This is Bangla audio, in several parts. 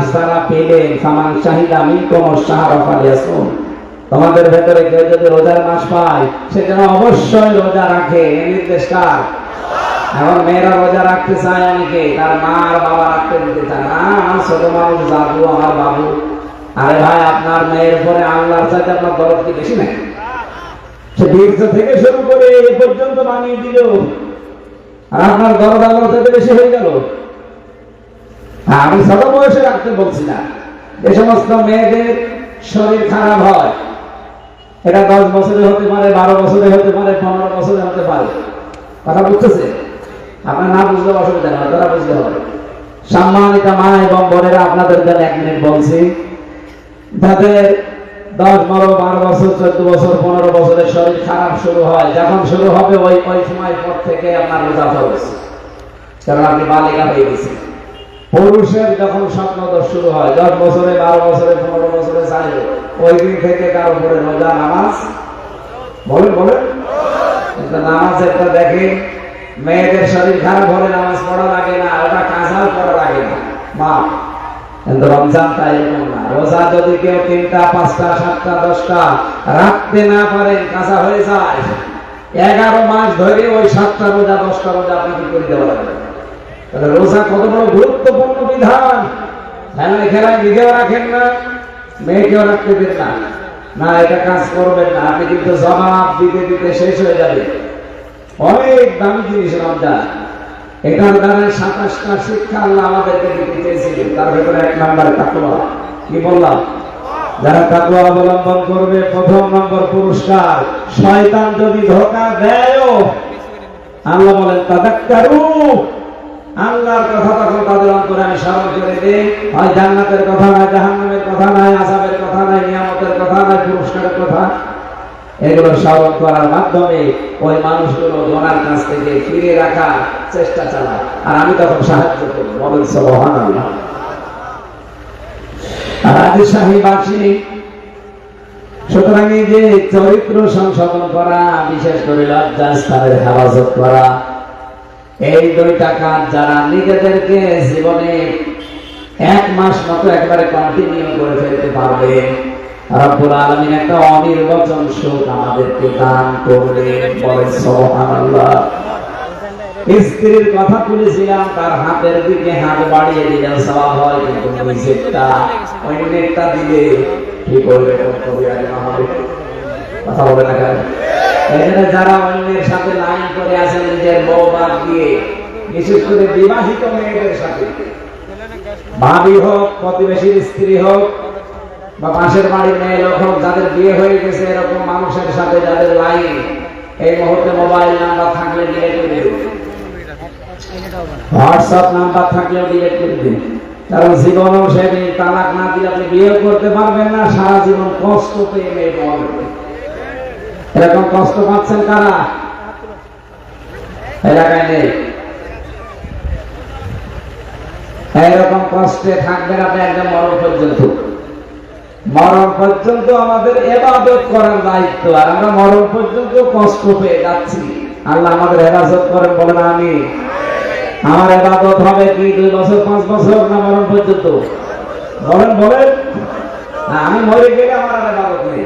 মাস যারা পেলে সামান শাহিদা মিনকুম শাহরা ফালিয়াসুম তোমাদের ভেতরে কেউ যদি রোজার মাস পায়, সে যেন অবশ্যই রোজা রাখে এই নির্দেশ কার? এখন মেয়েরা রোজা রাখতে চায় অনেকে, তার মা আর বাবা রাখতে দিতে চায় না আমার ছোট মানুষ দাদু আমার বাবু। আরে ভাই, আপনার মেয়ের উপরে আল্লাহর চাইতে আপনার দরদ কি বেশি নাই সে বীর্য থেকে শুরু করে এ পর্যন্ত বানিয়ে দিল। আর আপনার দরদ আল্লাহর চাইতে বেশি হয়ে গেল। আমি ছোট বয়সে রাখতে বলছি না। যে সমস্ত মেয়েদের শরীর খারাপ হয়। এটা দশ বছরে হতে পারে, বারো বছরে হতে পারে, পনেরো বছরে হতে পারে। কথা বুঝতেছে? আপনার না বুঝলে অসুবিধা নেই তারা বুঝতে হবে। সম্মানিত মা এবং বোনেরা, আপনাদের জন্য এক মিনিট বলছি, যাদের দশ বারো বারো বছর, চোদ্দ বছর, পনেরো বছরের শরীর খারাপ শুরু হয়, যখন শুরু হবে ওই ওই সময় পর থেকে আপনার রোজা ফরজ। কারণ আপনি বালিকা হয়ে গেছেন। পুরুষের যখন স্বপ্নদোষ শুরু হয়, দশ বছরে, বারো বছরে, পনেরো বছরে চাইলে ওই দিন থেকে কার উপরে রোজা, নামাজ? বলেন বলেন। নামাজ একটা দেখে, মেয়েদের শরীর খারাপ হলে নামাজ পড়া লাগে না ওটা কাঁচাও পড়া লাগে না। মা, কিন্তু রমজান তাই রোজা যদি কেউ তিনটা, পাঁচটা, সাতটা, দশটা রাখতে না পারেন কাঁচা হয়ে যায়। এগারো মাস ধরে ওই সাতটা রোজা, দশটা রোজা আপনাকে করে দেওয়া লাগবে তাহলে রোজা কত বড় গুরুত্বপূর্ণ বিধান? খেলায় খেলায় নিজেও রাখেন না, মেয়েকেও রাখতে দেন না। না, এটা কাজ করবেন না। আপনি কিন্তু জবাব দিতে দিতে শেষ হয়ে যাবে। অনেক দামি জিনিস রমজান। এটার দ্বারা সাতাশটা শিক্ষা আল্লাহ আমাদেরকে দিতে চেয়েছিলেন। তার এক নাম্বার তাকুয়া কি বললাম? যারা তাকুয়া অবলম্বন করবে, প্রথম নম্বর পুরস্কার। শয়তান যদি ধোকা দেয় আল্লাহ বলেন, তাদাক্কারু। আল্লাহর কথা তখন তাদের অন্তরে আমি স্মরণ করে দিই। হয় জান্নাতের কথা নয়, জাহান্নামের কথা নয় আসাবের কথা নয়, নিয়ামতের কথা নয়, পুরস্কারের কথা। এগুলো স্মরণ করার মাধ্যমে ওই মানুষগুলো গোনার কাছ থেকে ফিরে রাখার চেষ্টা চালায়। আর আমি তখন সাহায্য করি সুতরাং এই যে চরিত্র সংশোধন করা, বিশেষ করে লজ্জা, স্থানের হেফাজত করা এই দুইটা কাজ যারা নিজেদেরকে জীবনে এক মাস মতো একবারে কন্টিনিউ করে ফেলতে পারবে, রব্বুল আলামিন একটা অনির্বচন সুখ আমাদেরকে দান করলেন বলেন সুবহানাল্লাহ। স্ত্রীর কথা তুলেছিলাম, তার হাতের দিকে হাত বাড়িয়ে দিলে সওয়াব হয়, কিন্তু দিলে কি করবে কথা বলে না এখানে যারা অন্যের সাথে লাইন করে আছেন নিজের বউ বাদ দিয়ে, বিশেষ করে বিবাহিত মেয়েদের সাথে। ভাবি হোক, প্রতিবেশীর স্ত্রী হোক, বা পাশের বাড়ির মেয়ে লোক হোক, যাদের বিয়ে হয়ে গেছে, এরকম মানুষের সাথে যাদের লাইন, এই মুহূর্তে মোবাইল নাম্বার থাকলে ডিলেট করে দিন। হোয়াটসঅ্যাপ নাম্বার থাকলেও ডিলেট করে দিন। কারণ জীবনও সে তালাক না দিয়ে আপনি বিয়ে করতে পারবেন না, সারা জীবন কষ্ট পেয়ে মেয়ে মরবে এরকম কষ্ট পাচ্ছেন কারা? এলাকায় নেই। এরকম কষ্টে থাকবেন আপনি একদম মরণ পর্যন্ত। মরণ পর্যন্ত আমাদের এবাদত করার দায়িত্ব, আর আমরা মরণ পর্যন্ত কষ্ট পেয়ে যাচ্ছি। আল্লাহ আমাদের হেফাজত করেন, বলেন আমি আমার এবাদত হবে কি? দুই বছর, পাঁচ বছর না মরণ পর্যন্ত? বলেন বলেন। আমি মরে গেলে আমার আর এবাদত নেই।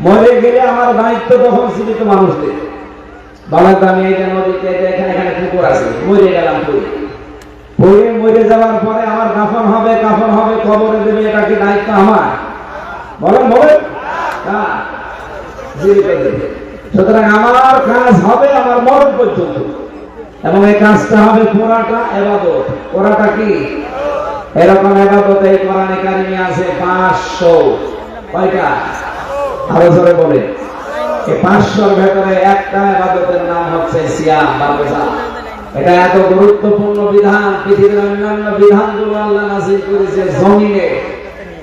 মরে গেলে আমার দায়িত্ব তখন জীবিত মানুষদের। এই নদীতে এখানে এখানে আছে, মরে গেলাম পুরে পড়ে মরে যাওয়ার পরে আমার কাফন হবে কাফন হবে, কবরে দেবে, এটা কি দায়িত্ব আমার? বলেন বলেন। সুতরাং আমার কাজ হবে আমার মরণ পর্যন্ত। এবং এই কাজটা হবে পুরাটা এবাদত। পুরাটা কি? এরকম এবাদত এই কোরআনে কারিমে আছে পাঁচশো। কয়টা? আরও জোরে বলে। পাঁচশোর ভেতরে একটা এবাদতের নাম হচ্ছে সিয়াম বা এটা এত গুরুত্বপূর্ণ বিধান, পৃথিবীর অন্যান্য বিধানগুলো আল্লাহ করেছে জমিনে।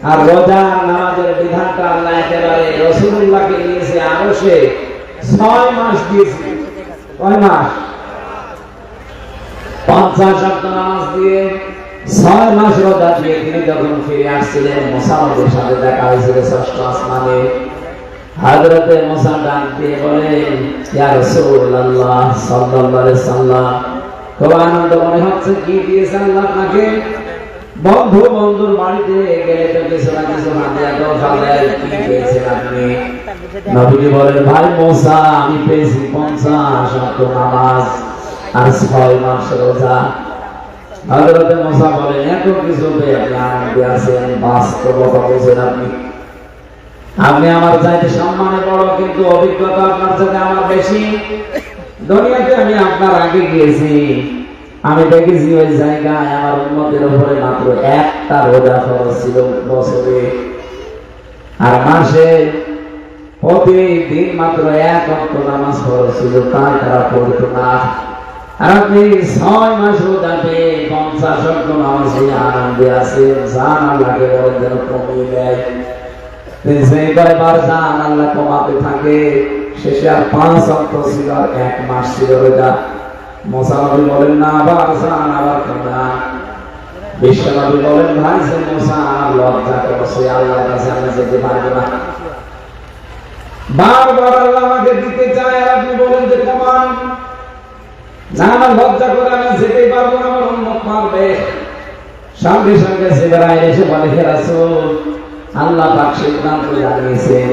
আর রোজা, নামাজের বিধানটা আল্লাহ একেবারে রসুল্লাহকে নিয়েছে আরও সে ছয় মাস দিয়েছে। কয় মাস? পঞ্চাশ সপ্তাহ নামাজ দিয়ে ছয় মাস রোজা দিয়ে তিনি যখন ফিরে আসছিলেন মোসামদের সাথে দেখা হয়েছিল ষষ্ঠ আসমানে। হাজরতে মোসা ডাক দিয়ে বলেন ইয়া রাসূলুল্লাহ সাল্লাল্লাহু আলাইহি সাল্লাম, খুব আনন্দ মনে হচ্ছে কি দিয়েছে আল্লাহ আপনাকে? বন্ধু, বন্ধুর বাড়িতে গেলে তো কিছু না কিছু না দেয়া তো ফালে কি পেয়েছেন আপনি? নবীজি বলেন, ভাই মোসা, আমি পেয়েছি পঞ্চাশ অক্ট নামাজ আর ছয় মাস রোজা। হজরতে মোসা বলেন, এত কিছু পেয়ে আপনি আনন্দে আছেন বাস্তবতা বোঝেন আপনি। আপনি আমার চাইতে সম্মানে বড়, কিন্তু অভিজ্ঞতা আপনার সাথে আমার বেশি। দুনিয়াতে আমি আপনার আগে গিয়েছি। আমি দেখেছি ওই জায়গায় আমার উন্নতির উপরে মাত্র একটা রোজা খরচ ছিল বছরে। আর মাসে প্রতিদিন মাত্র এক অক্ট নামাজ খরচ ছিল তাই তারা পড়তো না। আর আপনি ছয় মাস রোজা পেয়ে পঞ্চাশ অক্ট নামাজ আনন্দে আছেন জান আল্লাহকে বলেন যেন কমিয়ে দেয়। তিনি সেই কয়বার যান আল্লাহ কমাতে থাকে। শেষে আর পাঁচ অক্ট ছিল আর এক মাস ছিল রোজা। মোসানবী বলেন, না আবার যান আবার কমান বিশ্বনবী বলেন, ভাই, সে মোসা লজ্জা করছে, আল্লাহর কাছে আমি যেতে পারব না। বারবার আল্লাহ আমাকে দিতে চায় আর আপনি বলেন যে, কমান, না, আমার লজ্জা করে আমি যেতেই পারব না, আমার উন্মত মারবে সঙ্গে সঙ্গে জিবরাইল এসে বলে, হে রাসূল আল্লাহ পাক সিদ্ধান্ত জানিয়েছেন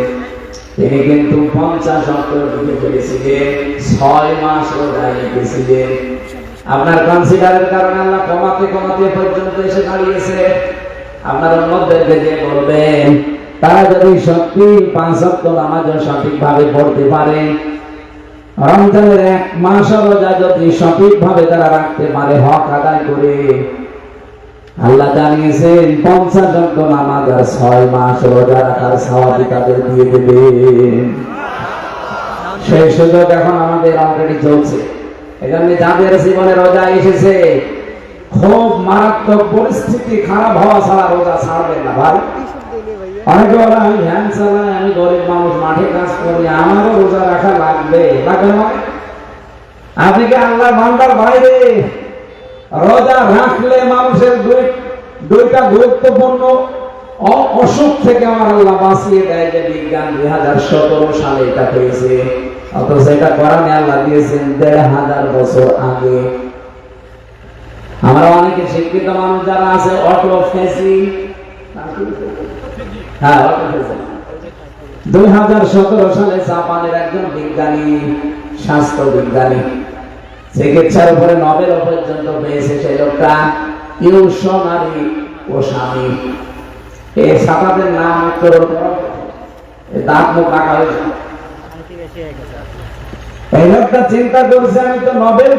তিনি কিন্তু পঞ্চাশ অক্টর দিকে ফেলেছিলেন, ছয় মাস রোজায় রেখেছিলেন। আপনার কনসিডারের কারণে আল্লাহ কমাতে কমাতে পর্যন্ত এসে দাঁড়িয়েছে। আপনার উন্মতদেরকে যে বলবেন, তারা যদি সত্যি পাঁচ অক্ট নামাজও সঠিকভাবে পড়তে পারে, রমজানের এক মাস রোজা যদি সঠিকভাবে তারা রাখতে পারে, হক আদায় করে আল্লাহ জানিয়েছেন, পঞ্চাশ অক্ট নামাজ আর ছয় মাস রোজা রাখার সওয়াবি তাদের দিয়ে দেবেন সেই সুযোগ এখন আমাদের অলরেডি চলছে। এজন্য যাদের জীবনে রোজা এসেছে, খুব মারাত্মক পরিস্থিতি খারাপ হওয়া ছাড়া রোজা ছাড়বে না ভাই। অনেকে বলে, আমি ভ্যান চালাই আমি গরিব মানুষ, মাঠে কাজ করি, আমারও রোজা রাখা লাগবে। লাগবে না আপনি কি আল্লাহ বান্দার বাইরে রোজা রাখলে মানুষের দুই, দুইটা গুরুত্বপূর্ণ অসুখ থেকে আমার আল্লাহ বাঁচিয়ে দেয় যে বিজ্ঞান দুই হাজার সতেরো সালে এটা পেয়েছে অথচ এটা করানে আল্লাহ দিয়েছেন দেড় হাজার বছর আগে। আমরা অনেকে শিক্ষিত মানুষ যারা আছে, অটোফেসি। হ্যাঁ অটোফেসি। দুই হাজার সতেরো সালে জাপানের একজন বিজ্ঞানী, স্বাস্থ্য বিজ্ঞানী চিকিৎসার উপরে নবেল পর্যন্ত পেয়েছে সেই লোকটা। ইউসনারি ও স্বামী। এই সাতাদের নাম দাঁত মুখ রাখা হয়েছে এই লোকটা চিন্তা করছে, আমি তো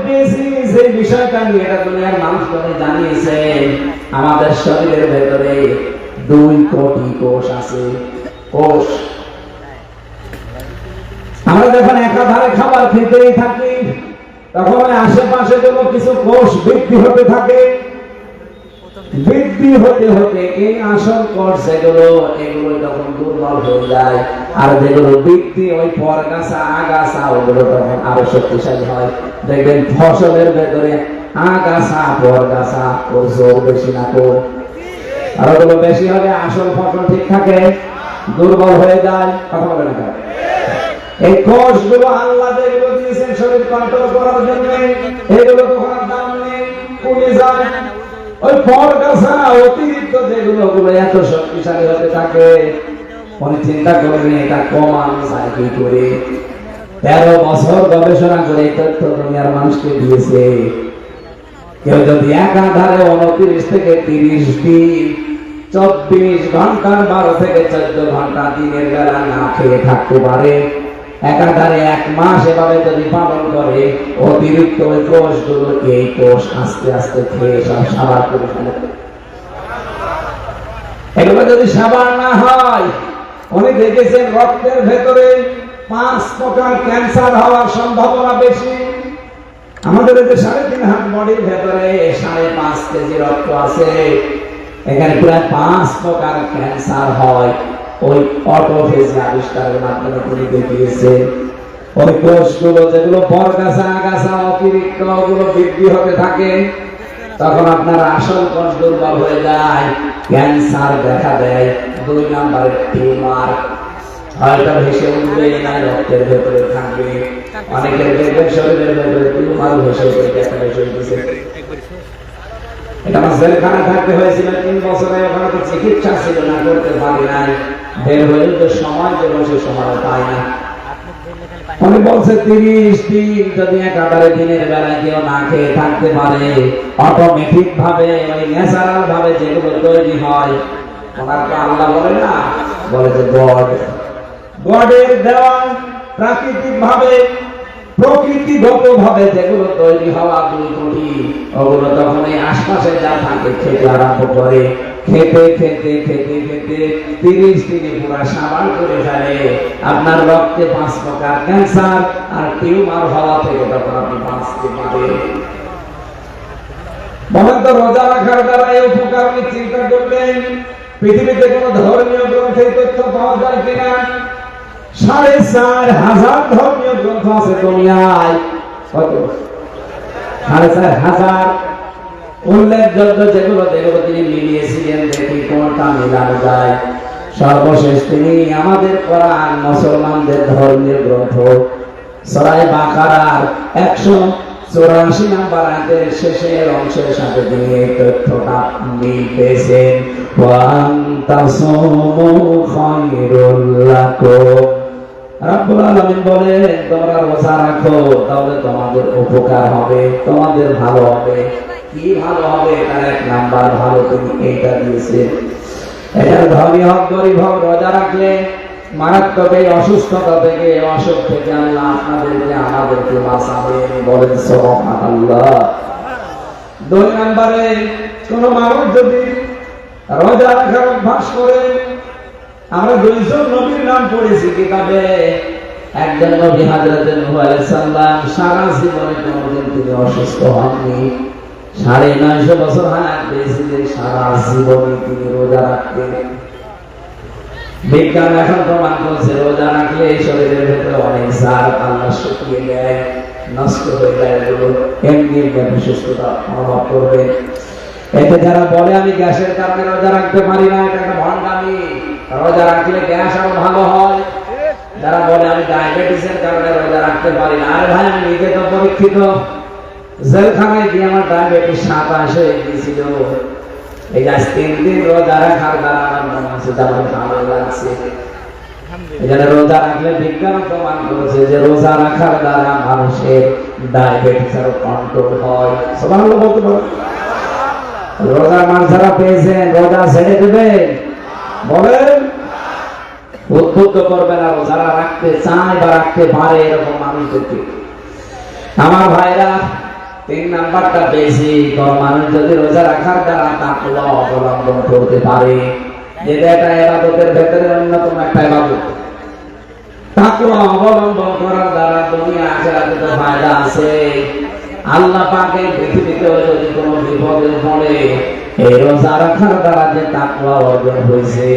পেয়েছি বিষয়টা এটা দুনিয়ার জানিয়েছে? আমাদের শরীরের ভেতরে দুই কোটি কোষ আছে, কোষ। আমরা যখন একাধারে খাবার খেতেই থাকি তখন আশেপাশে কোনো কিছু কোষ বৃদ্ধি হতে থাকে। বৃদ্ধি হতে হতে এই আসল কোষ যেগুলো, এগুলো তখন দুর্বল হয়ে যায়, আর যেগুলো বৃদ্ধি ওই পরগাছা, আগাছা, ওগুলো তখন আরও শক্তিশালী হয়। দেখবেন ফসলের ভেতরে আগাছা, পরগাছা, ওর জোর বেশি না কম আর ওগুলো বেশি হলে আসল ফসল ঠিক থাকে, দুর্বল হয়ে যায়। কথা বলে না? এই কোষগুলো আল্লাহ দিয়েছেন শরীর কন্ট্রোল করার জন্য। এগুলো কখন দাম নেই, কমে যায় ওই অতিরিক্ত যেগুলো এত শক্তিশালী হতে থাকে উনি চিন্তা এটা যায় কি করে। তেরো বছর গবেষণা করে এই তথ্য দুনিয়ার মানুষকে দিয়েছে। কেউ যদি একাধারে উনত্রিশ থেকে তিরিশ দিন, চব্বিশ ঘণ্টার বারো থেকে চোদ্দ ঘণ্টা দিনের বেলা না খেয়ে থাকতে পারে একাধারে এক মাস এভাবে যদি পালন করে, অতিরিক্ত ওই কোষগুলো এই কোষ আস্তে আস্তে খেয়ে সব সাবার করে ফেলে। এগুলো যদি সাবার না হয়, উনি দেখেছেন রক্তের ভেতরে পাঁচ প্রকার ক্যান্সার হওয়ার সম্ভাবনা বেশি। আমাদের যে সাড়ে তিন হাত বডির ভেতরে সাড়ে পাঁচ কেজি রক্ত আছে, এখানে প্রায় পাঁচ প্রকার ক্যান্সার হয়। ওই অটোফেজ আবিষ্কারের মাধ্যমে তিনি দেখিয়েছে ওই কোষগুলো যেগুলো পরগাছা আগাছা, অতিরিক্ত ওগুলো বৃদ্ধি হতে থাকে, তখন আপনার আসল কোষ দুর্বল হয়ে যায়। ক্যান্সার দেখা দেয়। দুই নাম্বারের টিউমার। হয়তো ভেসে উঠবে না, রক্তের ভেতরে থাকবে। অনেকের দেখবেন শরীরের ভেতরে টিউমার ভেসে উঠে, দেখা ভেসে উঠেছে। এটা আমার জেলখানা থাকতে হয়েছিল, তিন বছরে ওখানে তো চিকিৎসা ছিল না, করতে পারি নাই। বের হয়ে তো সময় যে সে সময় পায় না। উনি বলছে তিরিশ দিন যদি একেবারে দিনের বেলায় কেউ না খেয়ে থাকতে পারে অটোমেটিক ভাবে ওই ন্যাচারাল ভাবে যেগুলো তৈরি হয়, ওনার তো আল্লাহ বলে না, বলে যে গড গডের দেওয়া প্রাকৃতিক ভাবে প্রকৃতিগত ভাবে যেগুলো তৈরি হওয়া দুই কোটি ওগুলো তখন এই আশপাশে যা থাকে খেতে আরম্ভ করে। খেতে খেতে খেতে খেতে তিরিশ দিনে পুরা সাবান করে ফেলে। আপনার রক্তে পাঁচ প্রকার ক্যান্সার আর টিউমার হওয়া থেকে তখন আপনি বাঁচতে পারেন তো রোজা রাখার দ্বারা এই উপকার চিন্তা করবেন পৃথিবীতে কোন ধর্মীয় গ্রন্থের তথ্য পাওয়া যায় কিনা? সাড়ে চার হাজার ধর্মীয় গ্রন্থ আছে দুনিয়ায়। সাড়ে চার হাজার উল্লেখযোগ্য যেগুলো যেগুলো তিনি মিলিয়েছিলেন দেখি কোনটা মিলানো যায়। সর্বশেষ তিনি আমাদের কোরআন মুসলমানদের ধর্মীয় গ্রন্থ। সরাই বাকারার একশো চৌরাশি নাম্বার আয়াতের শেষের অংশের সাথে তিনি এই তথ্যটা মিলতেছেন। ওয়ান তাসুমু খায়রুল বলেন, তোমরা রোজা রাখো, তাহলে তোমাদের উপকার হবে, তোমাদের ভালো হবে। কি ভালো হবে? তার এক নাম্বার ভালো তুমি এইটা দিয়েছেন। এটা ধনী হোক, গরিব হোক, রোজা রাখলে মারাত্মক এই অসুস্থতা থেকে, অসুখ থেকে আল্লাহ আপনাদেরকে, আমাদেরকে বাঁচাবেন বলেন, সুবহানাল্লাহ। দুই নম্বরে, কোন মানুষ যদি রোজা রাখার অভ্যাস করে আমরা দুইজন নবীর নাম পড়েছি কিতাবে। একজন নবী হাজরত নূহ আলাইহিস সালাম সারা জীবনে কোনোদিন তিনি অসুস্থ হননি। সাড়ে নয়শো বছর হায়াত পেয়েছিলেন, সারা জীবনে তিনি রোজা রাখতেন। বিজ্ঞান এখন প্রমাণ করছে, রোজা রাখলে শরীরের ভেতরে অনেক সার আল্লাহ শুকিয়ে দেয়, নষ্ট হয়ে যায় এগুলো। এমনি এমনি সুস্থতা অনুভব করবে এতে যারা বলে, আমি গ্যাসের কারণে রোজা রাখতে পারি না এটা একটা ভণ্ডামি। রোজা রাখলে গ্যাস আরও ভালো হয়। যারা বলে, আমি ডায়াবেটিসের কারণে রোজা রাখতে পারি না। আরে ভাই, আমি নিজে তো পরীক্ষিত। জেলখানায় গিয়ে আমার ডায়াবেটিস সাতাশ হয়ে গিয়েছিল এই আজ তিন দিন রোজা রাখার দ্বারা আমার মনে হচ্ছে আমার ভালো লাগছে। এখানে রোজা রাখলে বিজ্ঞান প্রমাণ করেছে যে রোজা রাখার দ্বারা মানুষের ডায়াবেটিস আরও কন্ট্রোল হয়। ভালো বলতে পারো। রোজার মাস যারা পেয়েছেন, রোজা ছেড়ে দেবেন। বলেন, উদ্বুদ্ধ করবেন আর যারা রাখতে চায় বা রাখতে পারে এরকম মানুষদেরকে। আমার ভাইরা, তিন নাম্বারটা বেশি মানুষ যদি রোজা রাখার দ্বারা তাকওয়া অবলম্বন করতে পারে একটা এবাদতের ভেতরে অন্যতম একটা এবাদত। তাকওয়া অবলম্বন করার দ্বারা দুনিয়া, আখেরাতে তো ফায়দা আছে। আল্লাহ পাকের পৃথিবীতে যদি কোনো বিপদে পড়ে এই রোজা রাখার দ্বারা যে তাকওয়া অর্জন হয়েছে,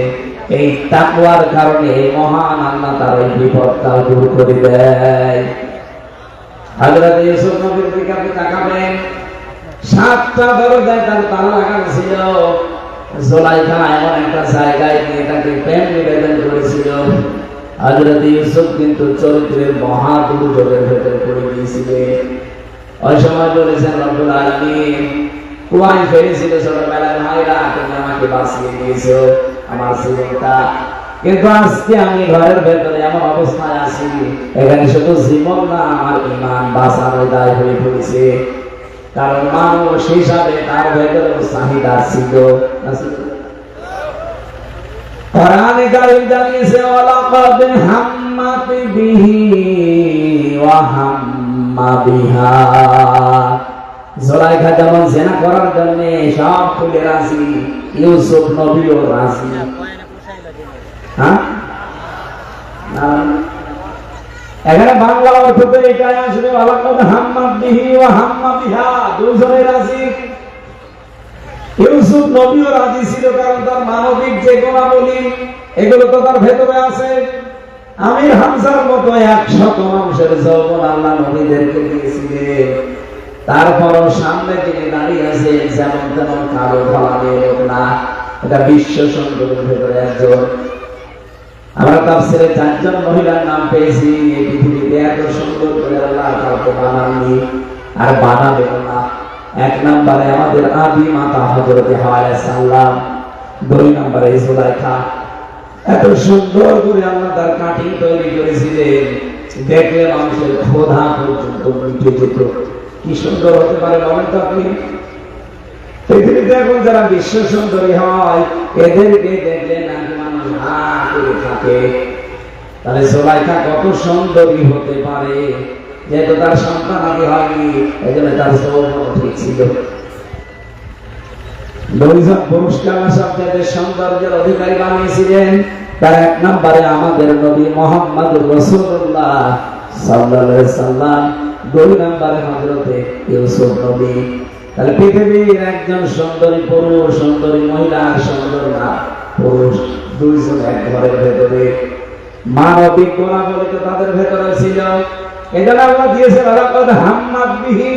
এই তাকওয়ার কারণে মহান তার বিপদটা দূর করে দেয়। ইউসুফ নবীর দিকে আপনি তাকাবেন, সাতটা দরজায় তার তালা লাগানো ছিল। জোলাইখা এমন একটা জায়গায় তাকে প্রেম নিবেদন করেছিল। ইউসুফ কিন্তু চরিত্রের মহা দুর্যোগের ভেতরে পড়ে গিয়েছিলেন। ওই সময় বলেছেন আলামিন কুয়ায় ফেলেছিল ছোটবেলায় ভাইরা তুমি আমাকে বাঁচিয়ে দিয়েছ আমার জীবনটা কিন্তু আজকে আমি ঘরের ভেতরে এমন অবস্থায় আছি, এখানে শুধু জীবন না, আমার ইমান বাঁচানোর দায় হয়ে পড়েছে। কারণ মানুষ হিসাবে তার ভেতরে চাহিদা ছিল? কোরআনে কারীম জানিয়েছে, ওয়ালাকাদ হাম্মাত বিহি ওয়া হাম্মা বিহা। জোলাইখা যেমন জেনা করার জন্য সব রাজি ইউসুফ নবীও রাজি। হ্যাঁ? না, এখানে বাংলা এটাই বিহি ওয়া হাম্মা দুজনে রাজি। ইউসুফ নবীও রাজি ছিল কারণ তার মানবিক যে গুণাবলী এগুলো তো তার ভেতরে আছে। আমির হামসার মতো একশত মানুষের যৌবন আল্লাহ নবীদেরকে দিয়েছিলেন। তারপরও সামনে যিনি দাঁড়িয়ে আছে যেমন তেমন কালো ধলা লোক না। এটা বিশ্ব সুন্দরের ভেতরে একজন। আমরা তার ছেলে চারজন মহিলার নাম পেয়েছি, এই পৃথিবীতে এত সুন্দর করে আল্লাহ কাউকে বানাননি আর বানাবেন না। এক নম্বরে আমাদের আদি মাতা হজরতে হাওয়া সাল্লাম দুই নম্বরে জুলাইখা। এত সুন্দর করে আল্লাহ তার কাটিং তৈরি করেছিলেন। দেখলে মানুষের ক্ষোধা পর্যন্ত মিটে যেত। কি সুন্দর হতে পারে বলেন তো আপনি পৃথিবীতে এখন যারা বিশ্ব সুন্দরী হয় এদেরকে দেখলে নাকি মানুষ হা করে থাকে, তাহলে সোলাইখা কত সুন্দরী হতে পারে? যেহেতু তার সন্তান আগে হয়নি এই জন্য তার সৌভাগ্য ঠিক ছিল? দুইজন পুরুষকে আল্লাহ সবচেয়ে সৌন্দর্যের অধিকারী বানিয়েছিলেন, তার এক নম্বরে আমাদের নবী মোহাম্মদ রসুল্লাহ সাল্লাল্লাহু সাল্লাম দুই নম্বরে হজরতে ইউসুফ নবী। তাহলে পৃথিবীর একজন সুন্দরী পুরুষ, সুন্দরী মহিলা সুন্দর না পুরুষ দুইজন এক ঘরের ভেতরে। মানবিক গুণাবলী তো তাদের ভেতরে ছিল। এজন্য আল্লাহ দিয়েছেন, আলাকাদ হাম্মাদ বিহি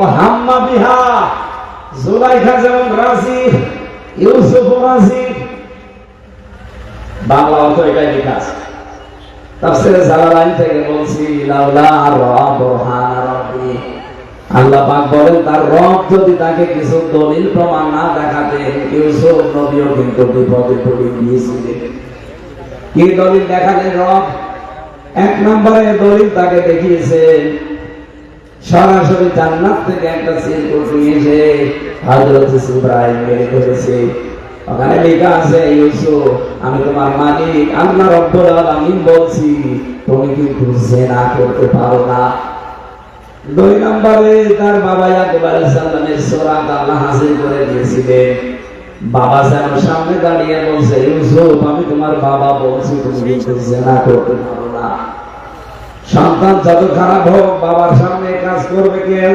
ও হাম্মা বিহা। জুলাইখা যেমন রাজি ইউসুফ রাজি। বাংলা অর্থ এটাই লেখা আছে। তাফসিরে জালালাইন থেকে বলছি, লাউলা রাব বুরহান রাব্বি আল্লাহ পাক বলেন, তার রব যদি তাকে কিছু দলিল প্রমাণ না দেখাতেন ইউসুফ নবীও কিন্তু বিপদে পড়ে গিয়েছিলেন। কি দলিল দেখালেন রব? এক নম্বরে দলিল তাকে দেখিয়েছেন সরাসরি জান্নাত থেকে একটা সিলকুট নিয়ে এসে হযরত ইব্রাহিম মেরে ধরেছে ওখানে লেখা আছে, ইউসুফ, আমি তোমার মালিক, আল্লাহ রব্বুল আলামিন বলছি, তুমি কিন্তু জেনা করতে পারো না। দুই নম্বরে তার বাবা ইয়াকুব আলাইহিস সূরাত আল্লাহ হাসিল করে দিয়েছিলেন। বাবা সামনে দাঁড়িয়ে বলছে ইউসুফ আমি তোমার বাবা বলছি, তুমি কিন্তু জেনা করতে পারো না। সন্তান যত খারাপ হোক, বাবার সামনে কাজ করবে কেউ?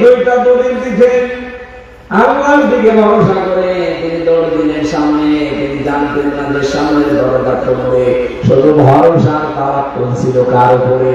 দুইটা দলিল দিকে আল্লাহর দিকে ভরসা করে তিনি দৌড় দিনের সামনে, তিনি জানতেন না যে সামনের দরজা শুধু ভরসা তারা ছিল কার উপরে।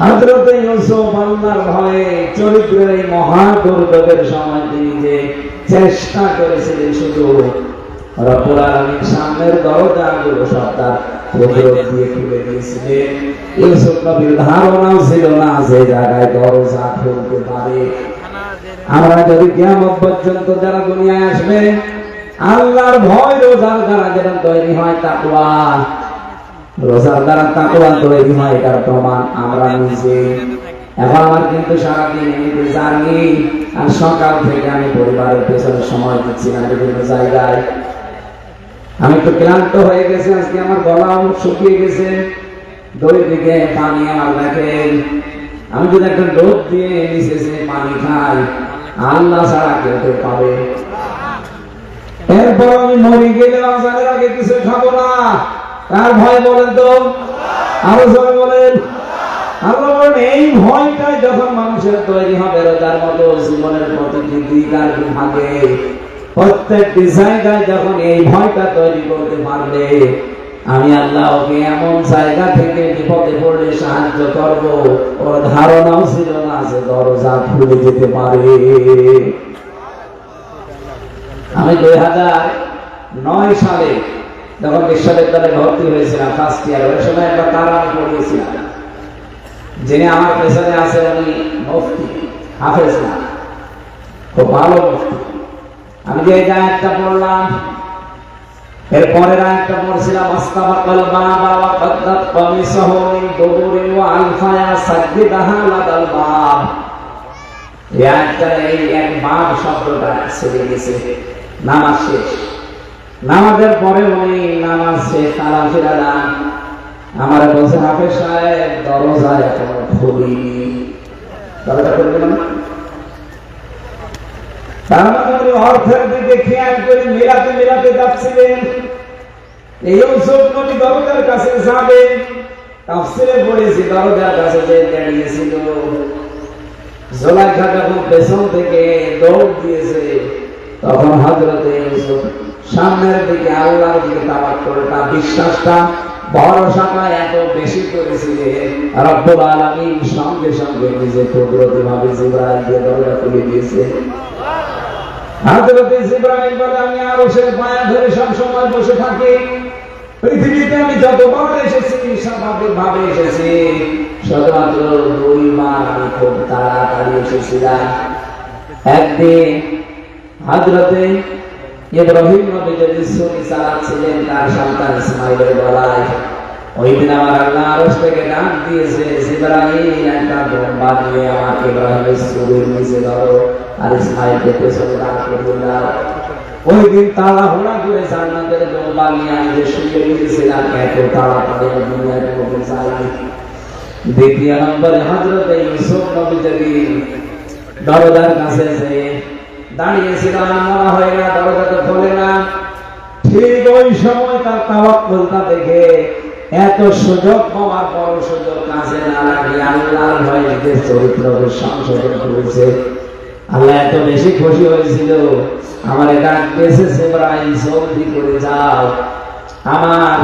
হাজরত ইউসুফ আল্লাহর ভয়ে চরিত্রের এই মহা দুর্যোগের সময় তিনি যে চেষ্টা করেছিলেন শুধু রব্বুল সামনের দরজাগুলো সব তার যারা আসবে, আল্লাহর ভয় রোজার দ্বারা যেন তৈরি হয় তাকওয়া। রোজার দ্বারা তাকওয়া তৈরি হয়, এটার প্রমাণ আমরা নিজে। এখন আমার কিন্তু সারাদিন এমনিতে জানি আর সকাল থেকে আমি পরিবারের পেছনে সময় দিচ্ছি না বিভিন্ন জায়গায়। আমি একটু ক্লান্ত হয়ে গেছি, আজকে আমার গলাও শুকিয়ে গেছে। দুই দিকে পানি আমার দেখেন আমি যদি একটা লোক দিয়ে নিচে যে পানি খাই, আল্লাহ ছাড়া কেউ তো পাবে। এরপর আমি মরি গেলে আগে কিছু খাব না। কার ভয় বলেন তো? আরও জোরে বলেন। এই ভয়টাই যখন মানুষের তৈরি হবে রোজার মতো, জীবনের প্রতিটি দিক আর ভাগে। প্রত্যেকটি জায়গায় যখন এই ভয়টা তৈরি করতে পারবে, আমি আল্লাহ ওকে এমন জায়গা থেকে বিপদে পড়লে সাহায্য করব। ওর ধারণাও ছিল না যে দরজা খুলে যেতে পারে। আমি দুই হাজার নয় সালে যখন বিশ্ববিদ্যালয়ে ভর্তি হয়েছিলাম ফার্স্ট ইয়ার ওই সময় একটা তার পড়িয়েছিলাম। যিনি আমার পেছনে আছে উনি মুফতি হাফেজ না। খুব ভালো মুফতি। আমি যে এই একটা পড়লাম, এর পরের আয়াতটা পড়ছিলাম আস্তাবাকাল বাবা ওয়া কাদ্দাত কামিসাহু মিন দুবুরিন ওয়া আলফায়া সাজ্জিদাহা লাদাল বাব। এই আয়াতটা এই এক বাব শব্দটা ছেড়ে গেছে নামাজ শেষ। নামাজের পরে উনি নামাজ শেষ তালা ফিরালাম আমার বলছে, হাফেজ সাহেব, দরজা এখনও খুলিনি দরজা অর্থের দিকে খেয়াল করে যাচ্ছিলেন। এই নবী দরজার কাছে যাবেন তাফসিরে পড়েছি, দরজার কাছে যে দাঁড়িয়েছিল। যখন পেছন থেকে দৌড় দিয়েছে, তখন হজরত ইউসুফ সামনের দিকে আল্লাহর দিকে তাবাক করে তার বিশ্বাসটা ভরসাটা এত বেশি করেছিলেন রব্বুল আলামিন সঙ্গে সঙ্গে নিজে কুদরতি ভাবে দিয়ে দরজা খুলে দিয়েছে। ইব্রাহিম বলে, আমি আরশের পায়া ধরে সব সময় বসে থাকি। পৃথিবীতে আমি এসেছি স্বাভাবিক ভাবে এসেছি শুধুমাত্র দুইবার আমি খুব তাড়াতাড়ি এসেছিলাম। একদিন হযরতে ইব্রাহিম নবী যদি ছুরি চালাচ্ছিলেন তার সন্তান ইসমাইলের গলায়। ওই দিন আমার আল্লাহ আরশ থেকে ডাক দিয়েছে ইব্রাহিম একটা বোমা দিয়ে আমাকে ইব্রাহিমের ছুরির নিচে ধরো আর ইসমাইলকে পেছনে দাঁড় করে ওই দিন তাড়াহুড়া করে জান্নাতের বোমা নিয়ে আমি যে শুয়ে গিয়েছিলাম, এত তাড়াতাড়ি দুনিয়ার মধ্যে যাইনি। দ্বিতীয় নম্বরে হজরত ইউসুফ নবী যদি দরজার কাছে যে দাঁড়িয়েছিলাম মনে হয় আমার করে যাও। আমার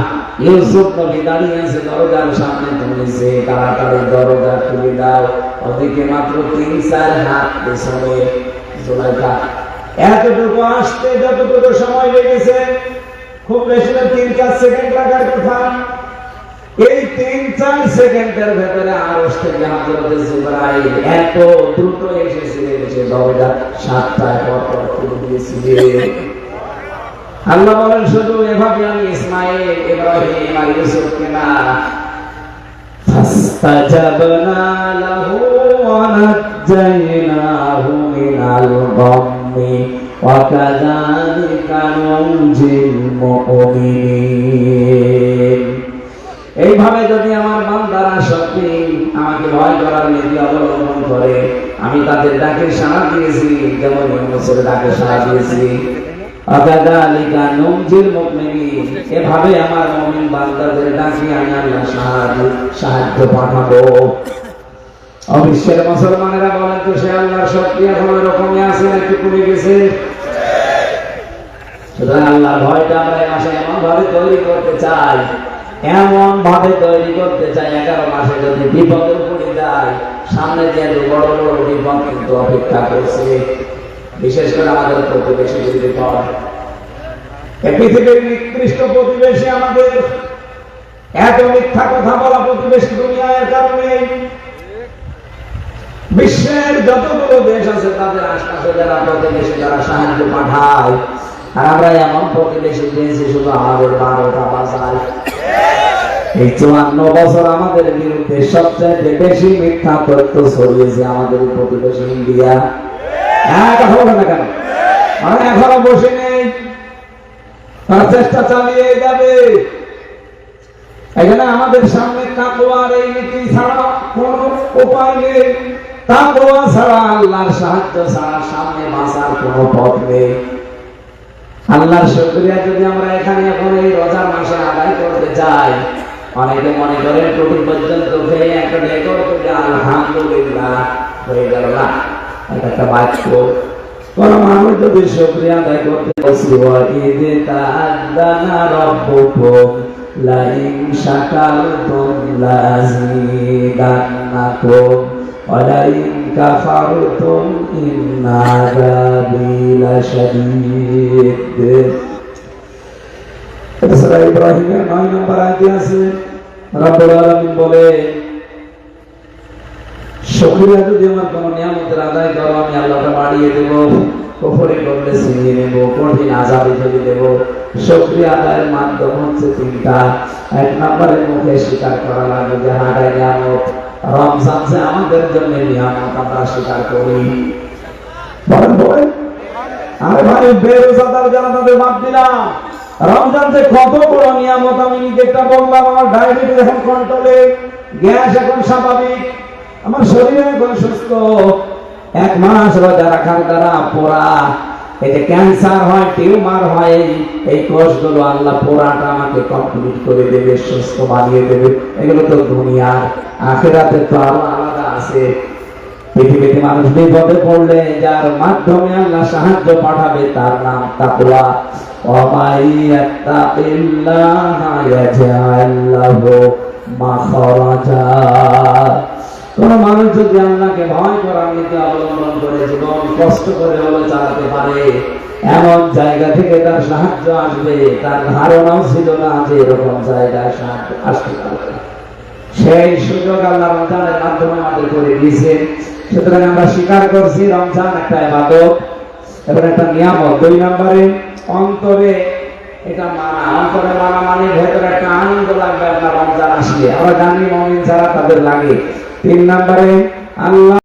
ইউসুফ দাঁড়িয়ে আছে দরজার সামনে তুলেছে তাড়াতাড়ি দরজা খুলে দাও, ওদিকে মাত্র তিন চার হাত পেছনে জোলাইকা এতটুকু আসতে, যতটুকু সময় লেগেছে, খুব বেশি না, তিন চার সেকেন্ড লাগার কথা। এই তিন চার সেকেন্ডের ভেতরে আরশ থেকে হযরত জিবরাইল এত দ্রুত এসেছিলেন যে দরজা সাতটায় পর পর খুলে দিয়েছিলেন আল্লাহ বলেন, শুধু এভাবে আমি ইসমাইল, ইব্রাহিম আর ইউসুফকে না فاستجبنا له ونجيناه من الغم وكذلك ننجي المؤمنين এইভাবে যদি আমার বান্দারা সত্যি আমাকে ভয় করার নীতি অবলম্বন করে আমি তাদের ডাকে সাড়া দিয়েছি যেমন ইউনুসের ডাকে সাড়া দিয়েছি এভাবে আমার মুমিন বান্দাদের ডাকে আমি সাহায্য পাঠাবো। অবিশ্বের মুসলমানেরা বলেন তো, সে আল্লাহর শক্তি এখন ওরকমই আছে নাকি কমে গেছে? এমন ভাবে তৈরি করতে চাই এগারো মাসে যদি সামনে যে বড় অপেক্ষা করছে। বিশেষ করে আমাদের প্রতিবেশী বিপদ এ পৃথিবীর নিকৃষ্ট প্রতিবেশী আমাদের, এত মিথ্যা কথা বলা প্রতিবেশী দুনিয়ার কারণে বিশ্বের যতগুলো দেশ আছে, তাদের আশপাশে যারা প্রতিবেশী, যারা সাহায্য পাঠায়, আর আমরা এমন প্রতিবেশী শুধু আমাদের বারোটা বাজার। এই চুয়ান্ন বছর আমাদের বিরুদ্ধে সবচেয়ে বেশি মিথ্যা তথ্য ছড়িয়েছে আমাদের প্রতিবেশী ইন্ডিয়া। কথা বলেন না কেন? আমরা এখনও আমাদের সামনে তাকওয়ার এই নীতি ছাড়া কোন উপায় নেই। তাকওয়া ছাড়া আল্লাহর সাহায্য ছাড়া সামনে বাঁচার পথ নেই। আল্লাহর শুকরিয়া যদি আমরা এখানে এখন এই রোজার মাসে আদায় করতে যাই, অনেকে মনে করেন কোটি পর্যন্ত একটা রেকর্ড করে আলহামদুলিল্লাহ হয়ে গেল না। একটা বাক্য কোন মানুষ যদি শুক্রিয়া আদায় করতে পারছি ঈদে তাদানা রব্বুকুম, লাইন শাকারতুম লাযিদান্নাকুম ওয়ালাইন কাফারতুম ইন্না আযাবি লাশাদীদ। এটা সূরা ইব্রাহিমের 9 নম্বর আয়াতে আছে। রব্বুল আলামিন বলে শুকরিয়া যদি আমার কোন নিয়ামতের আদায় করো, আমি আল্লাহকে বাড়িয়ে দেব, কফরে করলে ছিনিয়ে নেব, কঠিন আজাবে ফেলে দেব। শুকরিয়া আদায়ের মাধ্যম হচ্ছে তিনটা। এক নম্বরে মুখে স্বীকার করা লাগে যে হাঁটাই নিয়ামত। রমজান যে আমাদের জন্য নিয়ামত, আমরা স্বীকার করি। আরে ভাই বেরোজাদার যারা তাদের বাদ দিলাম। রমজান যে কত বড় নিয়ামত, আমি নিজেরটা বললাম, আমার ডায়াবেটিস এখন কন্ট্রোলে গ্যাস এখন স্বাভাবিক। আমার শরীর এখন সুস্থ। এক মাস রোজা রাখার দ্বারা পোড়া। এই যে ক্যান্সার হয়, টিউমার হয়, এই কোষগুলো আল্লাহ পোড়াটা আমাকে কমপ্লিট করে দেবে, সুস্থ বানিয়ে দেবে। এগুলো তো দুনিয়ার, আখেরাতে তো আরও আলাদা আছে। পৃথিবীতে মানুষ বিপদে পড়লে যার মাধ্যমে আল্লাহ সাহায্য পাঠাবে, তার নাম তাকওয়া। ওয়ামাই ইয়াত্তাকিল্লাহা ইয়াজআল লাহু কোন মানুষ যদি আল্লাহকে ভয় করার নীতি অবলম্বন করে জীবন কষ্ট করে হলে চালাতে পারে। এমন জায়গা থেকে তার সাহায্য আসবে, তার ধারণাও ছিল না যে এরকম জায়গায় সাহায্য আসতে পারবে। সেই সুযোগ আল্লাহ রমজানের মাধ্যমে আমাদের করে দিয়েছে। সুতরাং আমরা স্বীকার করছি, রমজান একটা এবাদত এবং একটা নিয়ামত। দুই নম্বরে, অন্তরে এটা মানা। অন্তরে মানা মানে ভেতরে একটা আনন্দ লাগবে আপনার রমজান আসলে। আমরা জানি মমিন যারা তাদের লাগে। তিন নম্বরে আল্লাহ